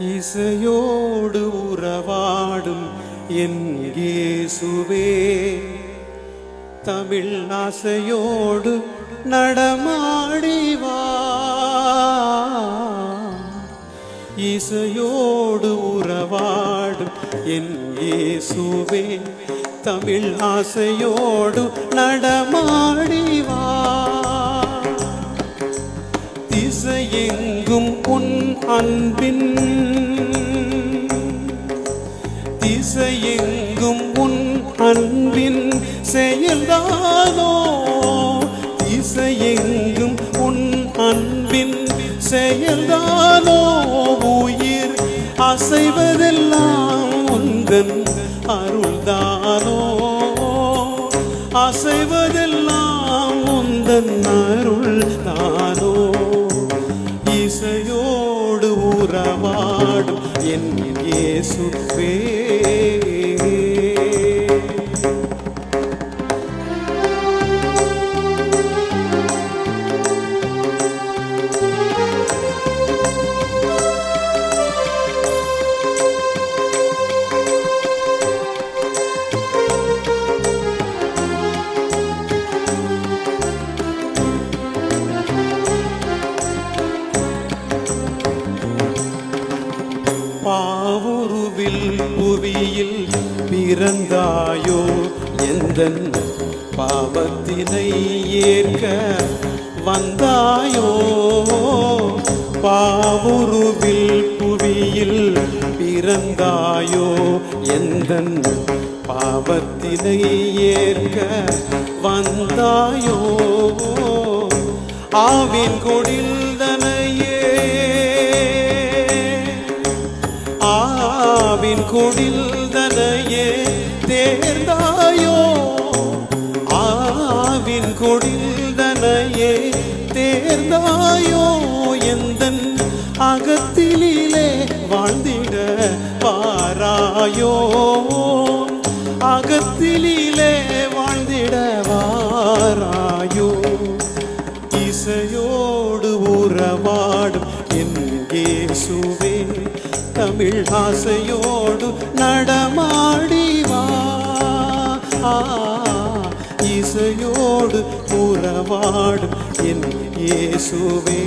இசையோடு உறவாடும் என் இயேசுவே. தமிழ் ஆசையோடு நடமாடிவா இசையோடு உறவாடும் என் இயேசுவே. தமிழ் ஆசையோடு நடமாடிவா திசையெங்கும் உன் அன்பின் திசையெங்கும் உன் அன்பின் செயல்தானோ? திசையெங்கும் உன் அன்பின் செயல்தானோ? உயிர் அசைவதெல்லாம் உந்தன் அருள்தானோ? அசைவதெல்லாம் உந்தன் அருள்தான்? என் இயேசுவே. பாவுருவில் புவியில் பிறந்தாயோ? எந்த பாவத்தினை ஏற்க வந்தாயோ? பாவுருவில் புவியில் பிறந்தாயோ? எந்த பாவத்தினை ஏற்க வந்தாயோ? ஆவின் கொடில் ஆவின் கொடில்தனையே தேர்ந்தாயோ? ஆவின் கொடில்தனையே தேர்ந்தாயோ? எந்த அகத்திலே வாழ்ந்திட வாராயோ? அகத்திலே வாழ்ந்திட வாராயோ? இசையோடு உறவாடும் என் இயேசுவே தமிழ் ஆசையோடு நடமாடிவா இசையோடு உறவாடும் என் இயேசுவே.